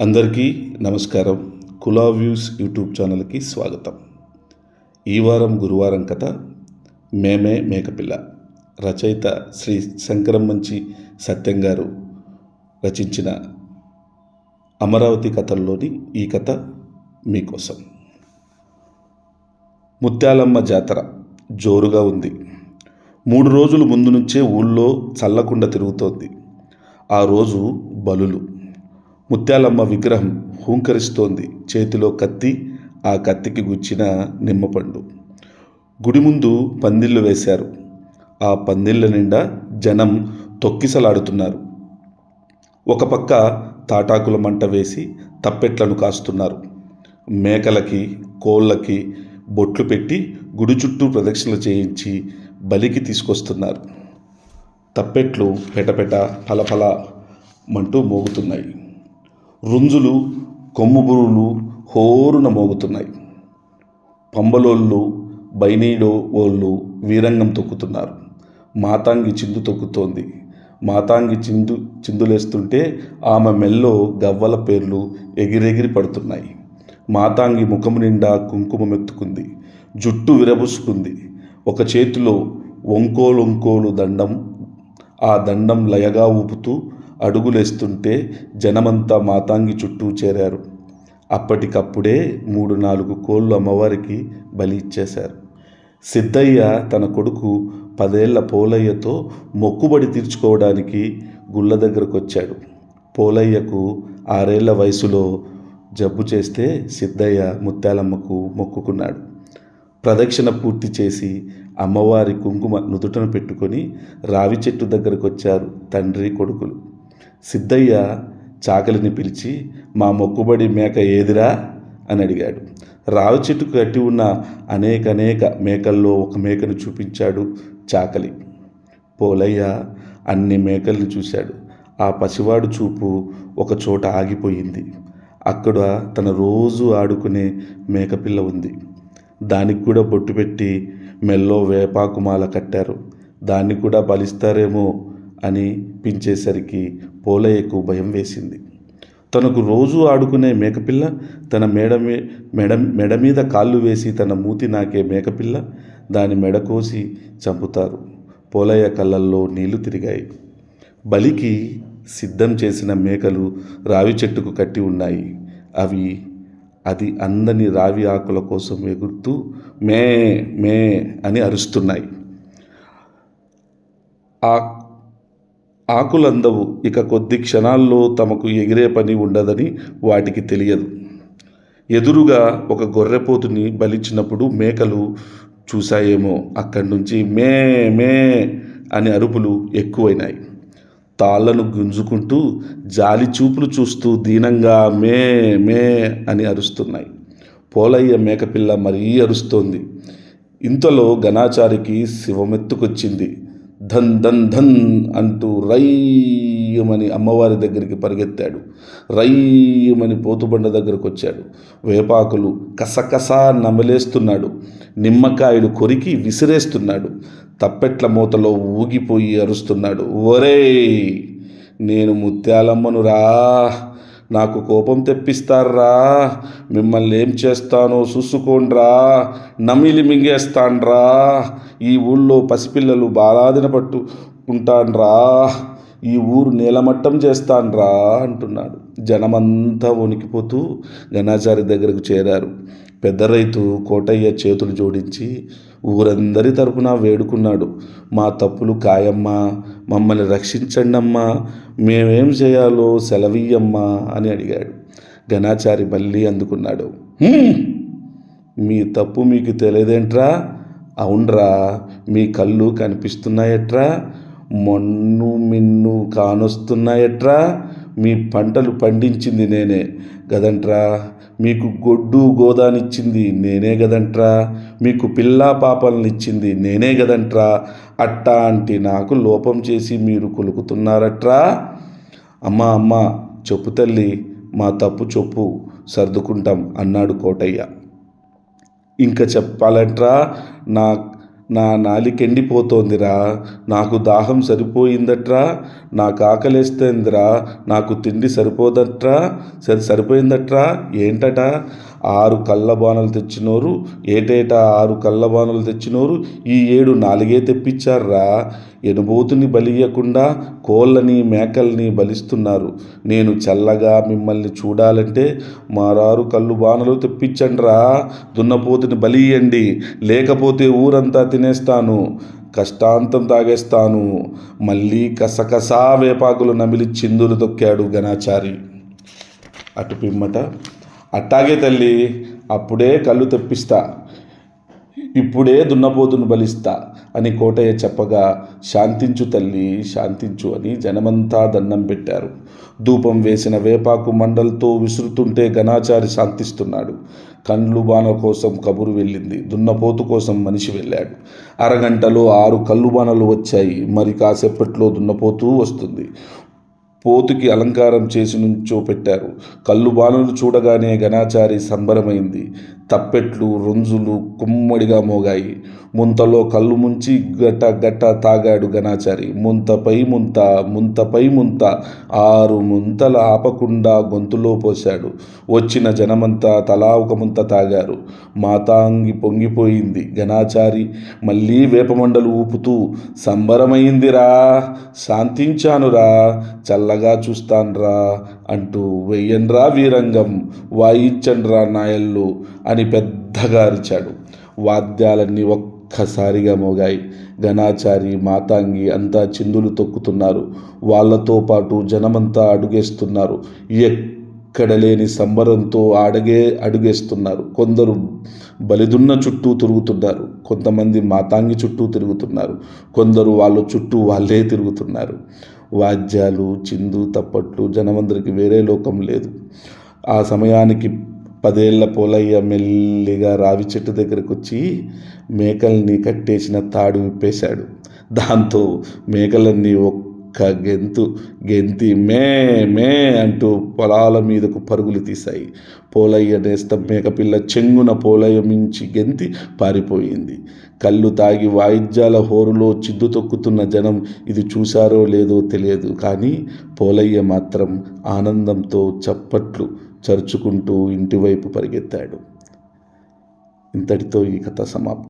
అందరికీ నమస్కారం. కులా views YouTube ఛానల్కి స్వాగతం. ఈ వారం గురువారం కథ మేమే మేకపిల్ల. రచయిత శ్రీ శంకరమ్మంచి సత్యం గారు రచించిన అమరావతి కథల్లోని ఈ కథ మీకోసం. ముత్యాలమ్మ జాతర జోరుగా ఉంది. మూడు రోజుల ముందు నుంచే ఊళ్ళో చల్లకుండా తిరుగుతోంది. ఆ రోజు బలులు. ముత్యాలమ్మ విగ్రహం హూంకరిస్తోంది. చేతిలో కత్తి ఆ కత్తికి గుచ్చిన నిమ్మపండు. గుడి ముందు పందిళ్ళు వేశారు. ఆ పందిళ్ళ నిండా జనం తొక్కిసలాడుతున్నారు. ఒక పక్క తాటాకుల మంట వేసి తప్పెట్లను కాస్తున్నారు. మేకలకి కోళ్ళకి బొట్లు పెట్టి గుడి చుట్టూ ప్రదక్షిణలు చేయించి బలికి తీసుకొస్తున్నారు. తప్పెట్లు పెటపెట ఫలఫల మంటూ మోగుతున్నాయి. రుంజులు కొమ్ముబురులు హోరున మోగుతున్నాయి. పంబలోళ్ళు బైనీడో ఓళ్ళు వీరంగం తొక్కుతున్నారు. మాతాంగి చిందు తొక్కుతోంది. మాతాంగి చిందు చిందులేస్తుంటే ఆమె మెల్లో గవ్వల పేర్లు ఎగిరెగిరి పడుతున్నాయి. మాతాంగి ముఖం నిండా కుంకుమ మెత్తుకుంది. జుట్టు విరబుసుకుంది. ఒక చేతిలో వంకోలొంకోలు దండం ఆ దండం లయగా ఊపుతూ అడుగులేస్తుంటే జనమంతా మాతాంగి చుట్టూ చేరారు. అప్పటికప్పుడే మూడు నాలుగు కోళ్ళు అమ్మవారికి బలి ఇచ్చేశారు. సిద్ధయ్య తన కొడుకు పదేళ్ళ పోలయ్యతో మొక్కుబడి తీర్చుకోవడానికి గుళ్ళ దగ్గరకు వచ్చాడు పోలయ్యకు ఆరేళ్ళ వయసులో జబ్బు చేస్తే సిద్ధయ్య ముత్యాలమ్మకు మొక్కుకున్నాడు. ప్రదక్షిణ పూర్తి చేసి అమ్మవారి కుంకుమ నుదుటను పెట్టుకొని రావి చెట్టు దగ్గరకు వచ్చారు తండ్రి కొడుకులు. సిద్ధయ్య చాకలిని పిలిచి మా మొక్కుబడి మేక ఏదిరా? అని అడిగాడు. రావి చెట్టుకు కట్టి ఉన్న అనేక అనేక మేకల్లో ఒక మేకను చూపించాడు చాకలి. పోలయ్య అన్ని మేకల్ని చూశాడు. ఆ పసివాడు చూపు ఒక చోట ఆగిపోయింది. అక్కడ తన రోజు ఆడుకునే మేకపిల్ల ఉంది. దానికి కూడా బొట్టు పెట్టి మెల్లో వేపాకుమాల కట్టారు. దాన్ని కూడా బలిస్తారేమో అని పించేసరికి పోలయ్యకు భయం వేసింది. తనకు రోజు ఆడుకునే మేకపిల్ల తన మెడ మీ మెడ మెడ మీద కాళ్ళు వేసి తన మూతి నాకే మేకపిల్ల దాని మెడ కోసి చంపుతారు. పోలయ్య కళ్ళల్లో నీళ్ళు తిరిగాయి. బలికి సిద్ధం చేసిన మేకలు రావి చెట్టుకు కట్టి ఉన్నాయి. అవి అది అందని రావి ఆకుల కోసం ఎగురుతూ మే మే అని అరుస్తున్నాయి. ఆ ఆకులందవు. ఇక కొద్ది క్షణాల్లో తమకు ఎగిరే పని ఉండదని వాటికి తెలియదు. ఎదురుగా ఒక గొర్రెపోతుని బలిచ్చినప్పుడు మేకలు చూశాయేమో. అక్కడి నుంచి మే మే అని అరుపులు ఎక్కువైనాయి. తాళ్ళను గుంజుకుంటూ జాలి చూపులు చూస్తూ దీనంగా మే మే అని అరుస్తున్నాయి. పోలయ్య మేకపిల్ల మరీ అరుస్తోంది. ఇంతలో గణాచారికి శివమెత్తుకొచ్చింది. ధన్ ధన్ ధన్ అంటూ రయ్యమని అమ్మవారి దగ్గరికి పరిగెత్తాడు. రయ్యమని పోతుబండ దగ్గరకు వచ్చాడు వేపాకులు కసకస నమలేస్తున్నాడు. నిమ్మకాయలు కొరికి విసిరేస్తున్నాడు. తప్పెట్ల మూతలో ఊగిపోయి అరుస్తున్నాడు. ఒరే నేను ముత్యాలమ్మను రా నాకు కోపం తెప్పిస్తారా మిమ్మల్ని ఏం చేస్తానో చూసుకోండ్రా. నమిలి మింగేస్తాన్రా ఈ ఊళ్ళో పసిపిల్లలు బాలాదిన పట్టు ఉంటాన్రా ఈ ఊరు నేలమట్టం చేస్తాన్రా అంటున్నాడు. జనమంతా వణికిపోతూ గణాచారి దగ్గరకు చేరారు. పెద్ద రైతు కోటయ్య చేతులు జోడించి ఊరందరి తరపున వేడుకున్నాడు. మా తప్పులు కాయమ్మా మమ్మల్ని రక్షించండమ్మా మేమేం చేయాలో సెలవియ్యమ్మా అని అడిగాడు. గణాచారి మళ్ళీ అందుకున్నాడు. మీ తప్పు మీకు తెలియదేంట్రా? అవునరా మీ కళ్ళు కనిపిస్తున్నాయట్రా? మొన్ను మిన్ను కానొస్తున్నాయట్రా? మీ పంటలు పండించింది నేనే గదంట్రా మీకు గొడ్డు గోదానిచ్చింది నేనే గదంట్రా. మీకు పిల్లా పాపలనిచ్చింది నేనే గదంట్రా. అట్టాంటి నాకు లోపం చేసి మీరు కొలుకుతున్నారట్రా. అమ్మ అమ్మ చెప్పు తల్లి మా తప్పు చెప్పు సర్దుకుంటాం అన్నాడు కోటయ్య. ఇంకా చెప్పాలంట్రా నా నా నాలికెండిపోతోందిరా నాకు దాహం సరిపోయిందట్రా. నా కాకలేస్తేందిరా నాకు తిండి సరిపోదట్రా. సరి సరిపోయిందట్రా. ఏంటట? ఆరు కళ్ళబాణలు తెచ్చినోరు ఏటేటా ఆరు కళ్ళబాణలు తెచ్చినోరు ఈ ఏడు నాలుగే తెప్పించారా ఎనుబోతుని బలియకుండా కోళ్ళని మేకల్ని బలిస్తున్నారు. నేను చల్లగా మిమ్మల్ని చూడాలంటే మారారు కళ్ళు బాణలు తెప్పించండ్రా. దున్నపోతుని బలియండి లేకపోతే ఊరంతా తినేస్తాను కష్టాంతం తాగేస్తాను. మళ్ళీ కసకసా వేపాకులు నమిలి చిందులు తొక్కాడు గణాచారి. అటు పిమ్మట అట్టాగే తల్లి అప్పుడే కళ్ళు తెప్పిస్తా. ఇప్పుడే దున్నపోతును బలిస్తా అని కోటయ్య చెప్పగా శాంతించు తల్లి శాంతించు అని జనమంతా దండం పెట్టారు. ధూపం వేసిన వేపాకు మండలతో విసురుతుంటే ఘనాచారి శాంతిస్తున్నాడు. కండ్లు బాణ కోసం కబురు వెళ్ళింది. దున్నపోతు కోసం మనిషి వెళ్ళాడు. అరగంటలో ఆరు కళ్ళు బాణలు వచ్చాయి. మరి కాసేపట్లో దున్నపోతూ వస్తుంది. పోతుకి అలంకారం చేసి నుంచో పెట్టారు కళ్ళు బాణలు చూడగానే గణాచారి సంబరమైంది. తప్పెట్లు రొంజులు కుమ్మడిగా మోగాయి. ముంతలో కళ్ళు ముంచి గట్ట గట్ట తాగాడు గణాచారి. ముంతపై ముంత ముంతపై ముంత ఆరు ముంతల ఆపకుండా గొంతులో పోశాడు. వచ్చిన జనమంతా తలా ఒక ముంత తాగారు. మాతాంగి పొంగిపోయింది గణాచారి. మళ్ళీ వేపమండలు ఊపుతూ సంబరమైందిరా శాంతించానురా చల్లగా చూస్తాన్రా అంటూ వెయ్యన్రా వీరంగం వాయించండ్రా నాయల్లు అని పెద్దగా అరిచాడు. వాద్యాలన్నీ ఒక్కసారిగా మోగాయి. గణాచారి మాతాంగి అంతా చిందులు తొక్కుతున్నారు. వాళ్ళతో పాటు జనమంతా అడుగేస్తున్నారు. ఎక్కడ లేని సంబరంతో అడగే అడుగేస్తున్నారు. కొందరు బలిదున్న చుట్టూ తిరుగుతున్నారు. కొంతమంది మాతాంగి చుట్టూ తిరుగుతున్నారు. కొందరు వాళ్ళ చుట్టూ వాళ్ళే తిరుగుతున్నారు. వాద్యాలు చిందు తప్పట్లు జనమందరికి వేరే లోకం లేదు. ఆ సమయానికి పదేళ్ళ పోలయ్య మెల్లిగా రావి చెట్టు దగ్గరకు వచ్చి మేకల్ని కట్టేసిన తాడు విప్పేశాడు. దాంతో మేకలన్నీ ఒక్క గెంతు గెంతి మే మే అంటూ పొలాల మీదకు పరుగులు తీశాయి. పోలయ్య నేస్తం మేకపిల్ల చెంగున పోలయ్య మించి గెంతి పారిపోయింది. కళ్ళు తాగి వాయిద్యాల హోరులో చిద్దు తొక్కుతున్న జనం ఇది చూశారో లేదో తెలియదు కానీ పోలయ్య మాత్రం ఆనందంతో చప్పట్లు చరుచుకుంటూ ఇంటివైపు పరిగెత్తాడు. ఇంతటితో ఈ కథ సమాప్తం.